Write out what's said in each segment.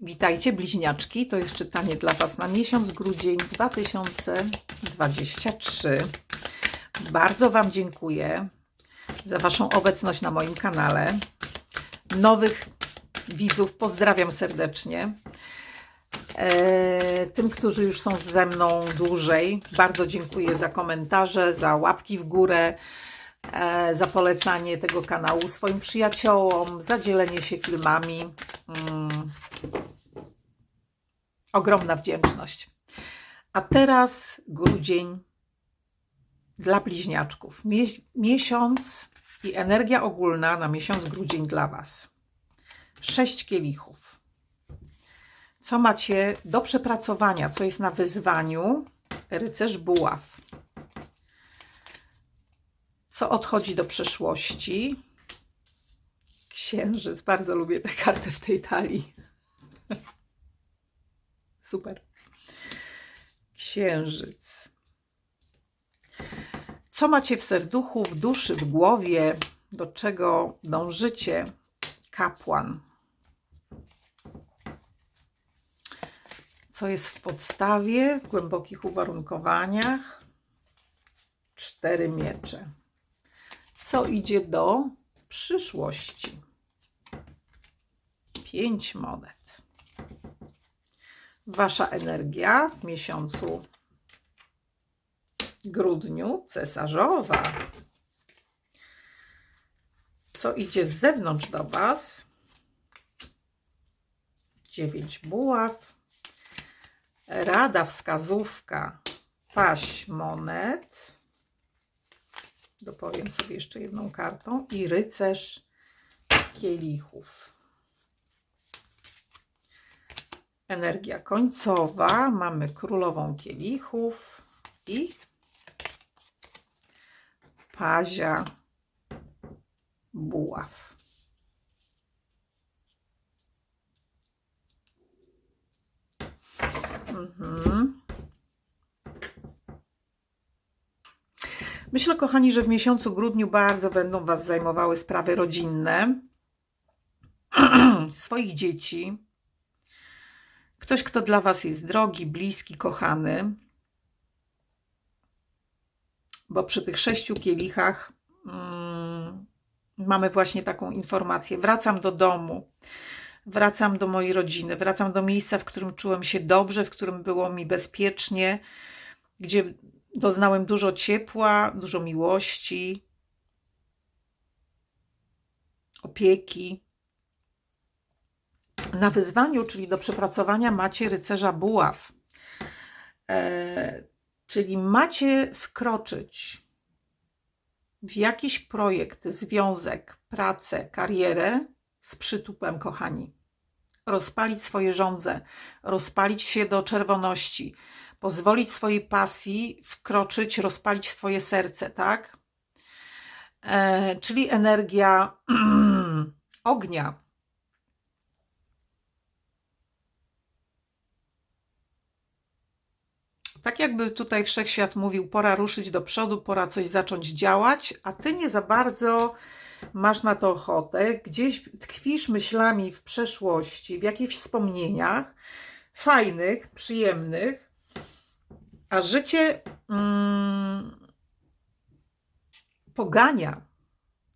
Witajcie bliźniaczki, to jest czytanie dla Was na miesiąc grudzień 2023. Bardzo Wam dziękuję za Waszą obecność na moim kanale. Nowych widzów pozdrawiam serdecznie. E, Tym, którzy już są ze mną dłużej, bardzo dziękuję za komentarze, za łapki w górę, za polecanie tego kanału swoim przyjaciołom, za dzielenie się filmami. Mm. Ogromna wdzięczność. A teraz grudzień dla bliźniaczków. Mie- miesiąc i energia ogólna na miesiąc grudzień dla Was. Sześć kielichów. Co macie do przepracowania, co jest na wyzwaniu? Rycerz buław. Co odchodzi do przeszłości? Księżyc. Bardzo lubię tę kartę w tej talii. Super. Księżyc. Co macie w serduchu, w duszy, w głowie? Do czego dążycie? Kapłan. Co jest w podstawie, w głębokich uwarunkowaniach? Cztery miecze. Co idzie do przyszłości? Pięć monet. Wasza energia w miesiącu grudniu cesarzowa. Co idzie z zewnątrz do Was? Dziewięć buław. Rada, wskazówka, paść monet. Dopowiem sobie jeszcze jedną kartą. I rycerz kielichów. Energia końcowa. Mamy królową kielichów i pazia buław. Mhm. Myślę, kochani, że w miesiącu grudniu bardzo będą Was zajmowały sprawy rodzinne, swoich dzieci, ktoś, kto dla Was jest drogi, bliski, kochany. Bo przy tych sześciu kielichach mm, mamy właśnie taką informację. Wracam do domu, wracam do mojej rodziny, wracam do miejsca, w którym czułem się dobrze, w którym było mi bezpiecznie, gdzie doznałem dużo ciepła, dużo miłości, opieki. Na wyzwaniu, czyli do przepracowania, macie rycerza buław. E, czyli macie wkroczyć w jakiś projekt, związek, pracę, karierę z przytupem, kochani. Rozpalić swoje żądze, rozpalić się do czerwoności, pozwolić swojej pasji wkroczyć, rozpalić swoje serce, tak? E, czyli energia ognia. Tak jakby tutaj wszechświat mówił, pora ruszyć do przodu, pora coś zacząć działać, a ty nie za bardzo masz na to ochotę, gdzieś tkwisz myślami w przeszłości, w jakichś wspomnieniach fajnych, przyjemnych, a życie mm, pogania,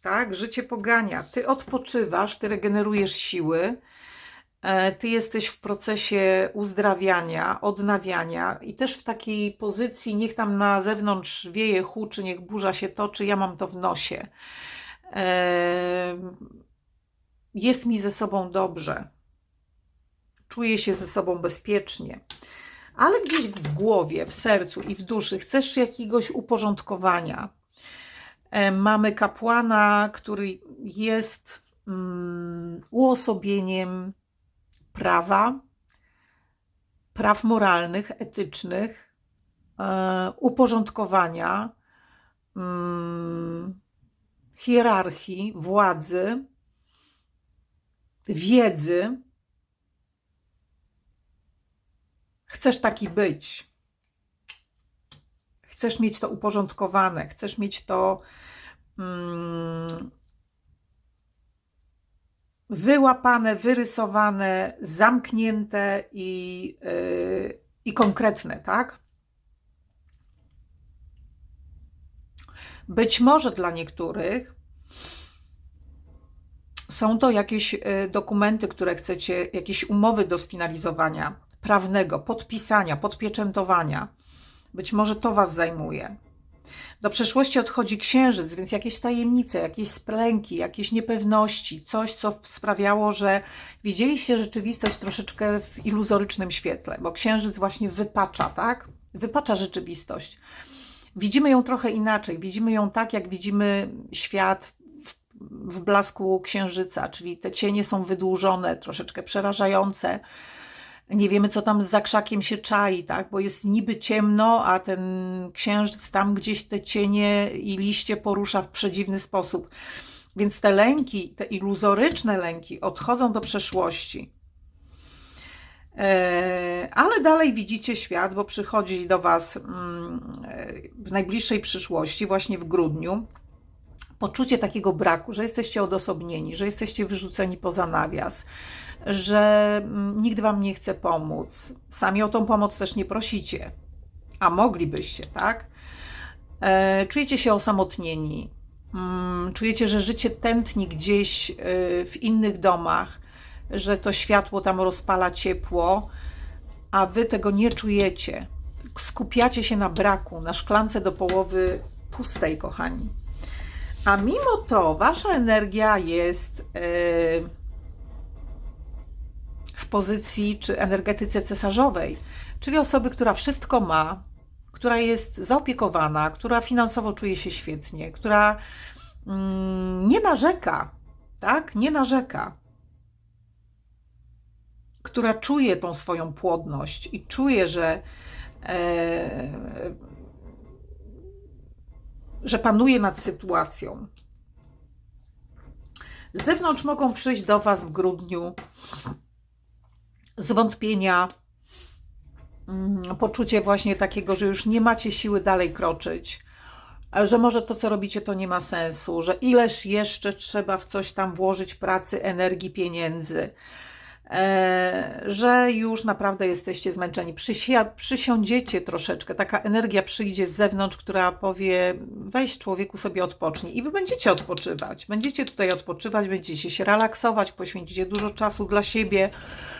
tak? Życie pogania. Ty odpoczywasz, ty regenerujesz siły, e, ty jesteś w procesie uzdrawiania, odnawiania i też w takiej pozycji, niech tam na zewnątrz wieje, huczy, niech burza się toczy, ja mam to w nosie. E, Jest mi ze sobą dobrze. Czuję się ze sobą bezpiecznie. Ale gdzieś w głowie, w sercu i w duszy chcesz jakiegoś uporządkowania. E, Mamy kapłana, który jest mm, uosobieniem prawa, praw moralnych, etycznych, e, uporządkowania, mm, hierarchii, władzy, wiedzy. Chcesz taki być. Chcesz mieć to uporządkowane, chcesz mieć to mm, wyłapane, wyrysowane, zamknięte i, yy, i konkretne, tak? Być może dla niektórych są to jakieś y, dokumenty, które chcecie, jakieś umowy do sfinalizowania prawnego, podpisania, podpieczętowania. Być może to Was zajmuje. Do przeszłości odchodzi księżyc, więc jakieś tajemnice, jakieś splęki, jakieś niepewności, coś, co sprawiało, że widzieliście rzeczywistość troszeczkę w iluzorycznym świetle, bo księżyc właśnie wypacza, tak? Wypacza rzeczywistość. Widzimy ją trochę inaczej. Widzimy ją tak, jak widzimy świat w, w blasku księżyca, czyli te cienie są wydłużone, troszeczkę przerażające nie wiemy, co tam za krzakiem się czai, tak? bo jest niby ciemno, a ten księżyc tam gdzieś te cienie i liście porusza w przedziwny sposób. Więc te lęki, te iluzoryczne lęki odchodzą do przeszłości. E, ale dalej widzicie świat, bo przychodzi do Was mm, w najbliższej przyszłości, właśnie w grudniu, poczucie takiego braku, że jesteście odosobnieni, że jesteście wyrzuceni poza nawias, że mm, nikt Wam nie chce pomóc. Sami o tą pomoc też nie prosicie, a moglibyście, tak? E, czujecie się osamotnieni, mm, czujecie, że życie tętni gdzieś e, w innych domach, że to światło tam rozpala ciepło, a Wy tego nie czujecie. Skupiacie się na braku, na szklance do połowy pustej, kochani. A mimo to Wasza energia jest. Yy, w pozycji czy energetyce cesarzowej, czyli osoby, która wszystko ma, która jest zaopiekowana, która finansowo czuje się świetnie, która mm, nie narzeka, tak? Nie narzeka. Która czuje tą swoją płodność i czuje, że, e, że panuje nad sytuacją. Z zewnątrz mogą przyjść do Was w grudniu zwątpienia, mm, poczucie właśnie takiego, że już nie macie siły dalej kroczyć, że może to, co robicie, to nie ma sensu, że ileż jeszcze trzeba w coś tam włożyć pracy, energii, pieniędzy, że już naprawdę jesteście zmęczeni. Przysia przysiądziecie troszeczkę, taka energia przyjdzie z zewnątrz, która powie: weź człowieku sobie odpocznij, i wy będziecie odpoczywać. Będziecie tutaj odpoczywać, będziecie się relaksować, poświęcicie dużo czasu dla siebie E,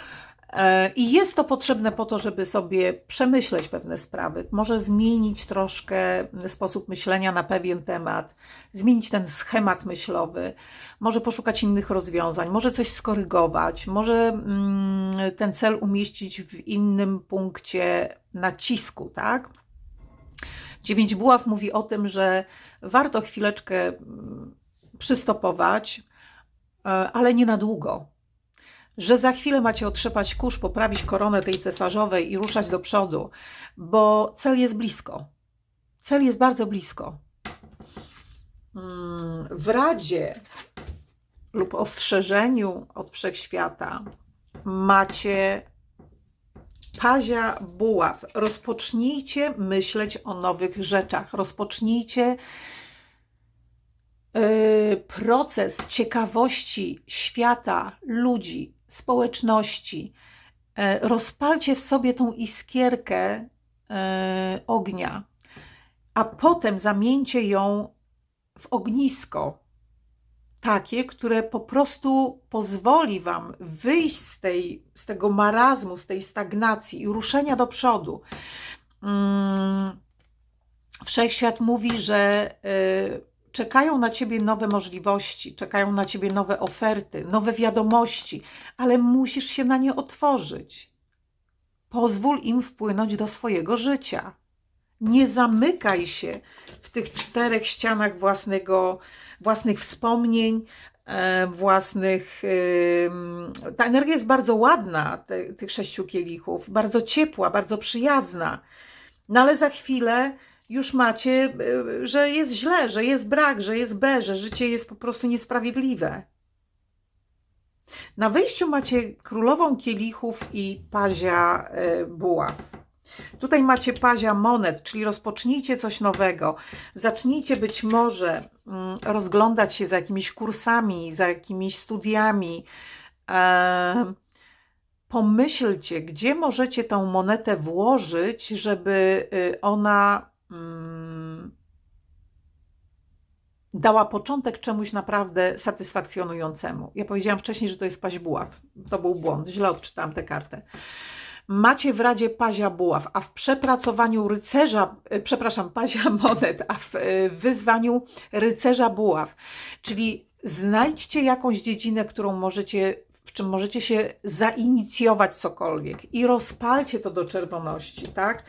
I jest to potrzebne po to, żeby sobie przemyśleć pewne sprawy, może zmienić troszkę sposób myślenia na pewien temat, zmienić ten schemat myślowy, może poszukać innych rozwiązań, może coś skorygować, może mm, ten cel umieścić w innym punkcie nacisku, tak? Dziewięć buław mówi o tym, że warto chwileczkę mm, przystopować, e, ale nie na długo że za chwilę macie otrzepać kurz, poprawić koronę tej cesarzowej i ruszać do przodu, bo cel jest blisko. Cel jest bardzo blisko. Mm, w radzie lub ostrzeżeniu od wszechświata macie pazia buław. Rozpocznijcie myśleć o nowych rzeczach. Rozpocznijcie yy, proces ciekawości świata, ludzi, społeczności. E, rozpalcie w sobie tą iskierkę e, ognia, a potem zamieńcie ją w ognisko, takie, które po prostu pozwoli Wam wyjść z, tej, z tego marazmu, z tej stagnacji i ruszenia do przodu. Mm, wszechświat mówi, że e, czekają na ciebie nowe możliwości, czekają na ciebie nowe oferty, nowe wiadomości, ale musisz się na nie otworzyć. Pozwól im wpłynąć do swojego życia. Nie zamykaj się w tych czterech ścianach własnego, własnych wspomnień, e, własnych. Ta energia jest bardzo ładna, te, tych sześciu kielichów, bardzo ciepła, bardzo przyjazna. No ale za chwilę już macie, e, że jest źle, że jest brak, że jest B, że życie jest po prostu niesprawiedliwe. Na wyjściu macie królową kielichów i pazia e, buław. Tutaj macie pazia monet, czyli rozpocznijcie coś nowego. Zacznijcie być może mm, rozglądać się za jakimiś kursami, za jakimiś studiami. Pomyślcie, gdzie możecie tą monetę włożyć, żeby y, ona dała początek czemuś naprawdę satysfakcjonującemu. Ja powiedziałam wcześniej, że to jest paź buław. To był błąd, źle odczytałam tę kartę. Macie w Radzie Pazia Buław, a w przepracowaniu rycerza, e, przepraszam, Pazia Monet, a w e, wyzwaniu rycerza Buław. Czyli znajdźcie jakąś dziedzinę, którą możecie, w czym możecie się zainicjować cokolwiek i rozpalcie to do czerwoności, tak?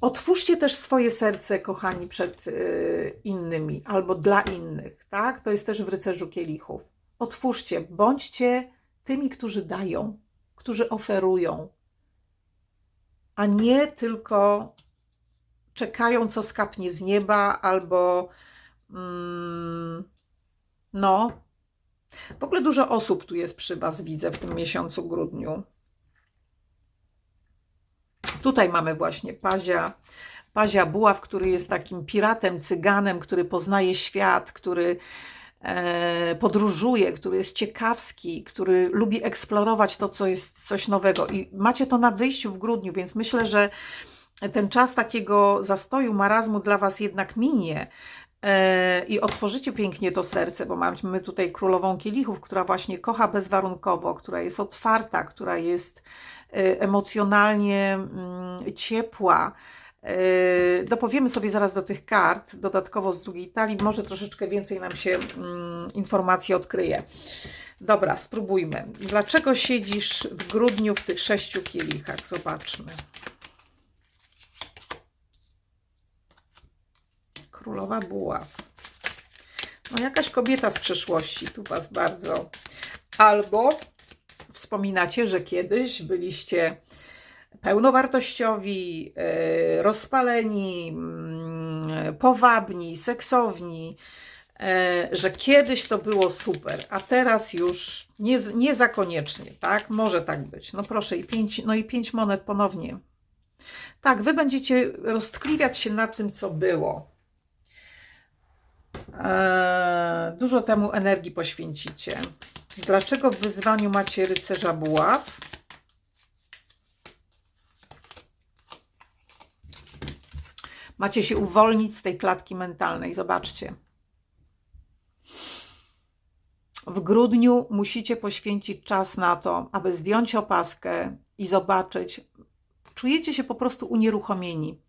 Otwórzcie też swoje serce, kochani, przed y, innymi albo dla innych, tak? To jest też w rycerzu kielichów. Otwórzcie, bądźcie tymi, którzy dają, którzy oferują, a nie tylko czekają, co skapnie z nieba, albo mm, no. W ogóle dużo osób tu jest przy Was, widzę, w tym miesiącu grudniu. Tutaj mamy właśnie Pazia, Pazia Buław, który jest takim piratem, cyganem, który poznaje świat, który e, podróżuje, który jest ciekawski, który lubi eksplorować to, co jest coś nowego. I macie to na wyjściu w grudniu, więc myślę, że ten czas takiego zastoju, marazmu dla Was jednak minie e, i otworzycie pięknie to serce, bo mamy tutaj królową kielichów, która właśnie kocha bezwarunkowo, która jest otwarta, która jest emocjonalnie mm, ciepła. E, Dopowiemy sobie zaraz do tych kart, dodatkowo z drugiej talii, może troszeczkę więcej nam się mm, informacji odkryje. Dobra, spróbujmy. Dlaczego siedzisz w grudniu w tych sześciu kielichach? Zobaczmy. Królowa Buław. No jakaś kobieta z przeszłości tu Was bardzo. Albo wspominacie, że kiedyś byliście pełnowartościowi, e, rozpaleni, mm, powabni, seksowni, e, że kiedyś to było super, a teraz już nie, nie za koniecznie, tak? Może tak być. No proszę, i pięć, no i pięć monet ponownie. Tak, wy będziecie roztkliwiać się nad tym, co było. Eee, dużo temu energii poświęcicie. Dlaczego w wyzwaniu macie rycerza buław? Macie się uwolnić z tej klatki mentalnej. Zobaczcie. W grudniu musicie poświęcić czas na to, aby zdjąć opaskę i zobaczyć. Czujecie się po prostu unieruchomieni.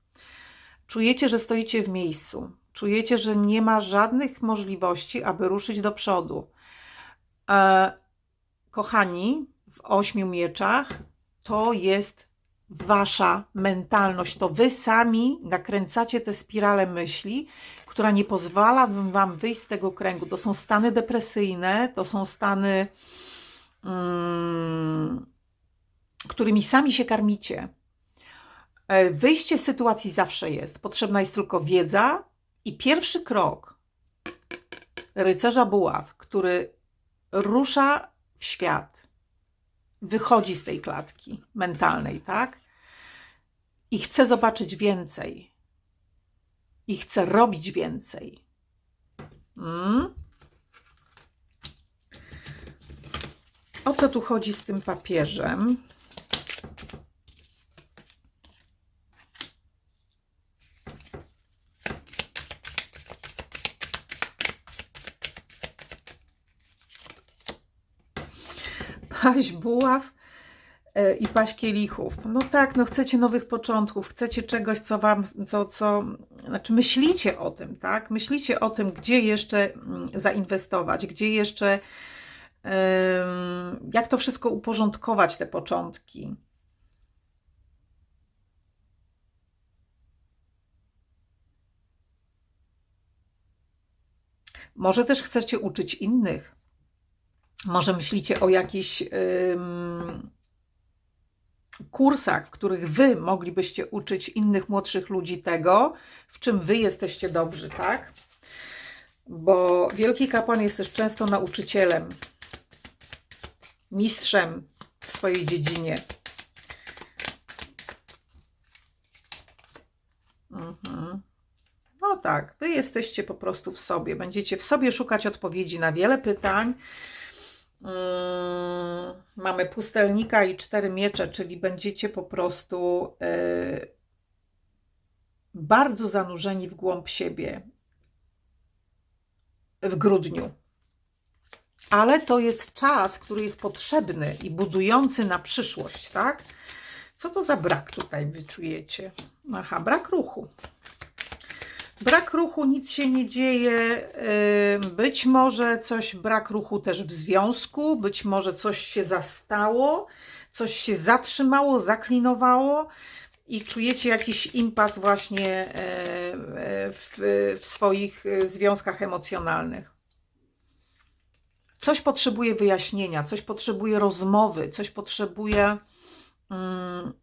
Czujecie, że stoicie w miejscu. Czujecie, że nie ma żadnych możliwości, aby ruszyć do przodu. E, kochani, w ośmiu mieczach to jest wasza mentalność. To wy sami nakręcacie tę spiralę myśli, która nie pozwala wam wyjść z tego kręgu. To są stany depresyjne, to są stany, mm, którymi sami się karmicie. E, Wyjście z sytuacji zawsze jest. Potrzebna jest tylko wiedza i pierwszy krok rycerza buław, który rusza w świat, wychodzi z tej klatki mentalnej, tak? I chce zobaczyć więcej. I chce robić więcej. Mm? O co tu chodzi z tym papieżem? Paść buław e, i paść kielichów. No tak, no chcecie nowych początków, chcecie czegoś, co wam, co, co, znaczy myślicie o tym, tak? Myślicie o tym, gdzie jeszcze mm, zainwestować, gdzie jeszcze, jak to wszystko uporządkować, te początki. Może też chcecie uczyć innych. Może myślicie o jakichś um, kursach, w których wy moglibyście uczyć innych młodszych ludzi tego, w czym wy jesteście dobrzy, tak? Bo wielki kapłan jest też często nauczycielem, mistrzem w swojej dziedzinie. Mhm. No tak, wy jesteście po prostu w sobie. Będziecie w sobie szukać odpowiedzi na wiele pytań. Mm, mamy pustelnika i cztery miecze, czyli będziecie po prostu e, bardzo zanurzeni w głąb siebie w grudniu. Ale to jest czas, który jest potrzebny i budujący na przyszłość, tak? Co to za brak tutaj wyczujecie? Aha, brak ruchu. Brak ruchu, nic się nie dzieje. Być może coś, brak ruchu też w związku, być może coś się zastało, coś się zatrzymało, zaklinowało i czujecie jakiś impas właśnie e, e, w, swoich e, związkach emocjonalnych. Coś potrzebuje wyjaśnienia, coś potrzebuje rozmowy, coś potrzebuje mm,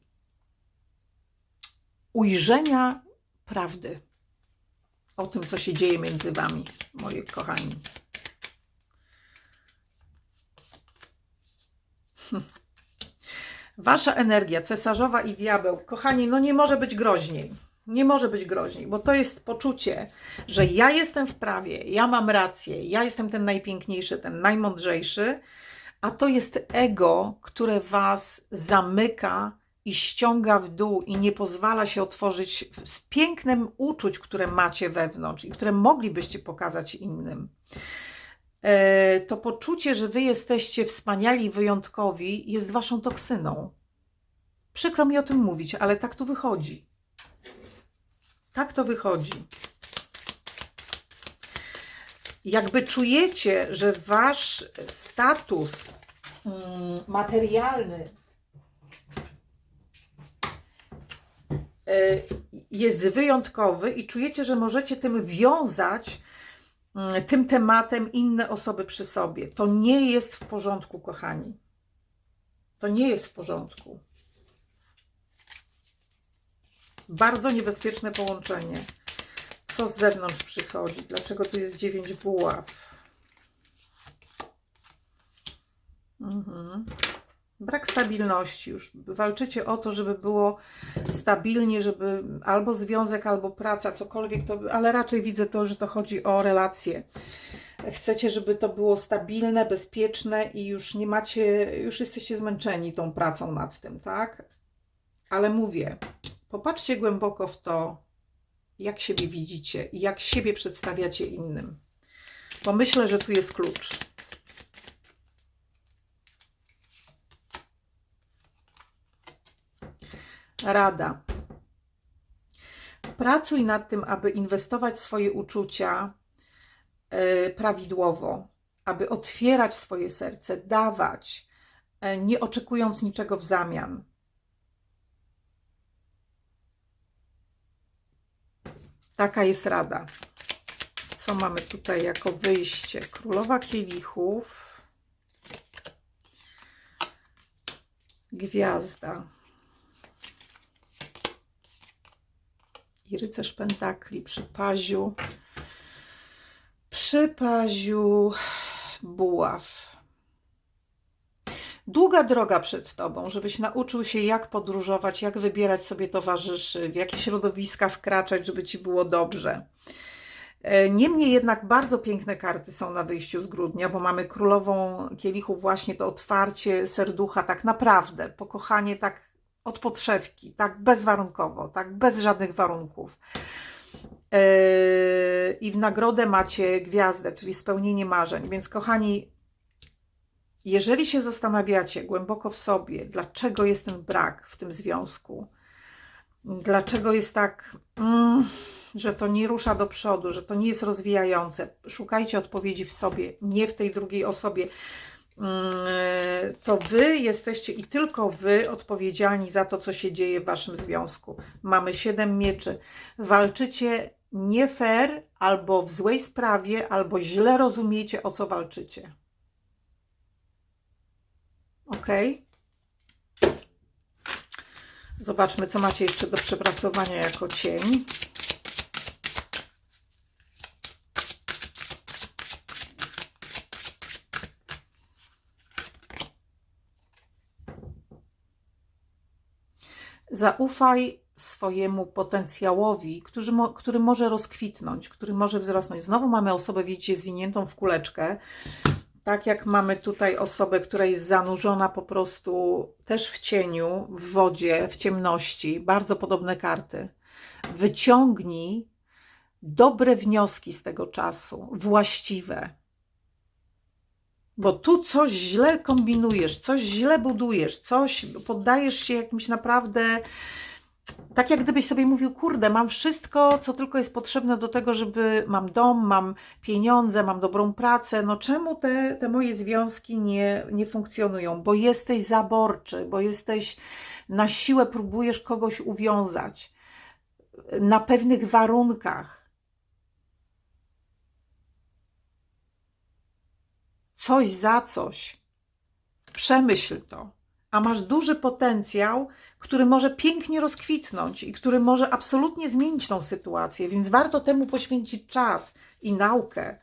ujrzenia prawdy o tym, co się dzieje między Wami, moi kochani. Wasza energia, cesarzowa i diabeł, kochani, no nie może być groźniej. Nie może być groźniej, bo to jest poczucie, że ja jestem w prawie, ja mam rację, ja jestem ten najpiękniejszy, ten najmądrzejszy, a to jest ego, które was zamyka i ściąga w dół i nie pozwala się otworzyć z pięknem uczuć, które macie wewnątrz i które moglibyście pokazać innym. E, To poczucie, że wy jesteście wspaniali, wyjątkowi, jest waszą toksyną. Przykro mi o tym mówić, ale tak to wychodzi. Tak to wychodzi. Jakby czujecie, że wasz status mm, materialny jest wyjątkowy i czujecie, że możecie tym wiązać, mm, tym tematem inne osoby przy sobie. To nie jest w porządku, kochani. To nie jest w porządku. Bardzo niebezpieczne połączenie. Co z zewnątrz przychodzi? Dlaczego tu jest 9 buław? Mhm. Brak stabilności już. Walczycie o to, żeby było stabilnie, żeby albo związek, albo praca, cokolwiek to, ale raczej widzę to, że to chodzi o relacje. Chcecie, żeby to było stabilne, bezpieczne i już nie macie, już jesteście zmęczeni tą pracą nad tym, tak? Ale mówię, popatrzcie głęboko w to, jak siebie widzicie i jak siebie przedstawiacie innym. Bo myślę, że tu jest klucz. Rada. Pracuj nad tym, aby inwestować swoje uczucia e, prawidłowo, aby otwierać swoje serce, dawać, e, nie oczekując niczego w zamian. Taka jest rada. Co mamy tutaj jako wyjście? Królowa kielichów. Gwiazda. I rycerz pentakli przy paziu. Przy paziu buław. Długa droga przed tobą, żebyś nauczył się, jak podróżować, jak wybierać sobie towarzyszy, w jakie środowiska wkraczać, żeby ci było dobrze. E, Niemniej jednak bardzo piękne karty są na wyjściu z grudnia, bo mamy królową kielichów, właśnie to otwarcie serducha, tak naprawdę, pokochanie tak od podszewki, tak bezwarunkowo, tak bez żadnych warunków. E, I w nagrodę macie gwiazdę, czyli spełnienie marzeń. Więc, kochani, jeżeli się zastanawiacie głęboko w sobie, dlaczego jest ten brak w tym związku, dlaczego jest tak, mm, że to nie rusza do przodu, że to nie jest rozwijające, szukajcie odpowiedzi w sobie, nie w tej drugiej osobie. Mm, To wy jesteście i tylko wy odpowiedzialni za to, co się dzieje w waszym związku. Mamy siedem mieczy. Walczycie nie fair, albo w złej sprawie, albo źle rozumiecie, o co walczycie. Ok. Zobaczmy, co macie jeszcze do przepracowania jako cień. Zaufaj swojemu potencjałowi, który, mo, który może rozkwitnąć, który może wzrosnąć. Znowu mamy osobę, widzicie, zwiniętą w kuleczkę. Tak jak mamy tutaj osobę, która jest zanurzona po prostu też w cieniu, w wodzie, w ciemności. Bardzo podobne karty. Wyciągnij dobre wnioski z tego czasu, właściwe. Bo tu coś źle kombinujesz, coś źle budujesz, coś poddajesz się jakimś naprawdę. Tak jak gdybyś sobie mówił, kurde, mam wszystko, co tylko jest potrzebne do tego, żeby mam dom, mam pieniądze, mam dobrą pracę. No czemu te, te moje związki nie, nie funkcjonują? Bo jesteś zaborczy, bo jesteś na siłę próbujesz kogoś uwiązać na pewnych warunkach. Coś za coś. Przemyśl to. A masz duży potencjał, który może pięknie rozkwitnąć i który może absolutnie zmienić tą sytuację, więc warto temu poświęcić czas i naukę.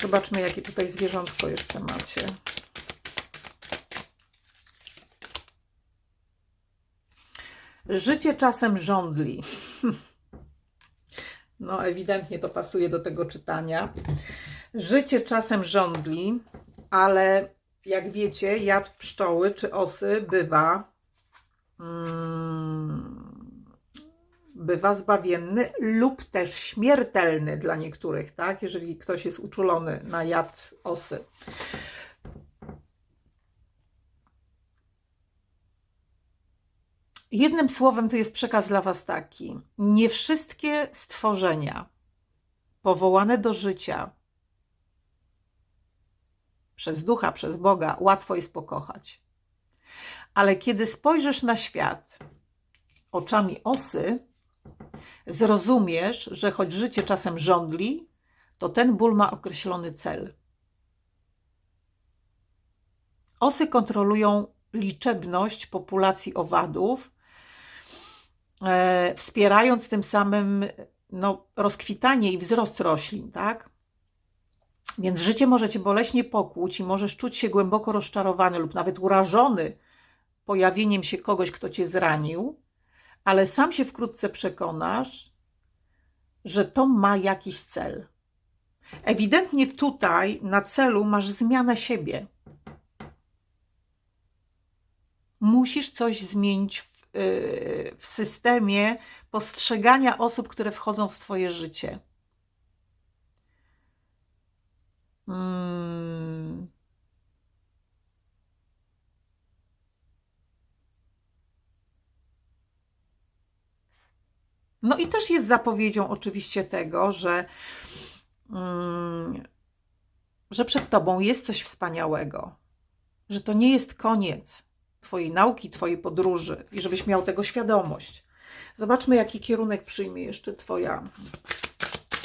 Zobaczmy, jakie tutaj zwierzątko jeszcze macie. Życie czasem żądli. No, ewidentnie to pasuje do tego czytania. Życie czasem żądli, ale jak wiecie, jad pszczoły czy osy bywa, mm, bywa zbawienny lub też śmiertelny dla niektórych, tak? Jeżeli ktoś jest uczulony na jad osy. Jednym słowem, to jest przekaz dla Was taki: nie wszystkie stworzenia powołane do życia przez ducha, przez Boga łatwo jest pokochać. Ale kiedy spojrzysz na świat oczami osy, zrozumiesz, że choć życie czasem żądli, to ten ból ma określony cel. Osy kontrolują liczebność populacji owadów, e, wspierając tym samym no, rozkwitanie i wzrost roślin, tak? Więc życie może cię boleśnie pokłuć i możesz czuć się głęboko rozczarowany lub nawet urażony pojawieniem się kogoś, kto cię zranił, ale sam się wkrótce przekonasz, że to ma jakiś cel. Ewidentnie tutaj na celu masz zmianę siebie. Musisz coś zmienić w, yy, w systemie postrzegania osób, które wchodzą w swoje życie. Hmm. No i też jest zapowiedzią oczywiście tego, że, mm, że przed Tobą jest coś wspaniałego, że to nie jest koniec Twojej nauki, Twojej podróży i żebyś miał tego świadomość. Zobaczmy, jaki kierunek przyjmie jeszcze Twoja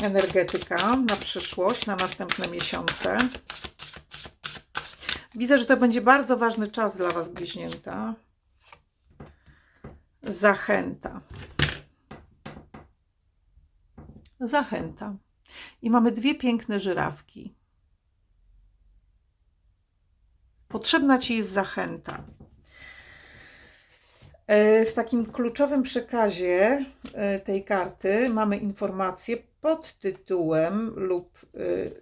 energetyka na przyszłość, na następne miesiące. Widzę, że to będzie bardzo ważny czas dla Was, bliźnięta. Zachęta. Zachęta. I mamy dwie piękne żyrawki. Potrzebna Ci jest zachęta. E, w takim kluczowym przekazie e, tej karty mamy informację pod tytułem lub y,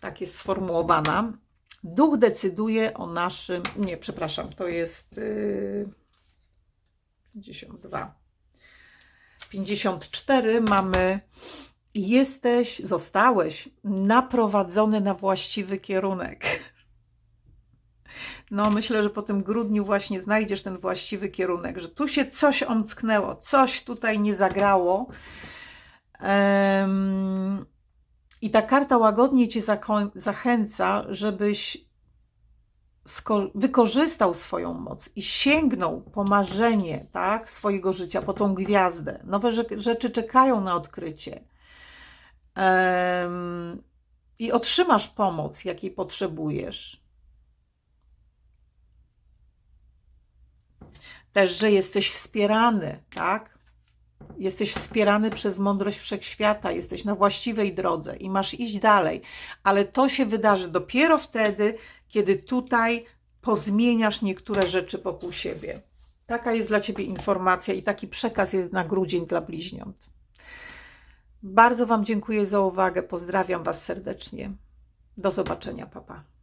tak jest sformułowana. Duch decyduje o naszym. Nie, przepraszam, to jest y, 52. 54 mamy. Jesteś, zostałeś naprowadzony na właściwy kierunek. No, myślę, że po tym grudniu właśnie znajdziesz ten właściwy kierunek, że tu się coś omcknęło, coś tutaj nie zagrało i ta karta łagodnie cię zachęca, żebyś wykorzystał swoją moc i sięgnął po marzenie tak, swojego życia, po tą gwiazdę. Nowe rzeczy czekają na odkrycie. I otrzymasz pomoc, jakiej potrzebujesz. Też, że jesteś wspierany, tak? Jesteś wspierany przez mądrość wszechświata, jesteś na właściwej drodze i masz iść dalej, ale to się wydarzy dopiero wtedy, kiedy tutaj pozmieniasz niektóre rzeczy wokół siebie. Taka jest dla Ciebie informacja i taki przekaz jest na grudzień dla bliźniąt. Bardzo Wam dziękuję za uwagę. Pozdrawiam Was serdecznie. Do zobaczenia, papa.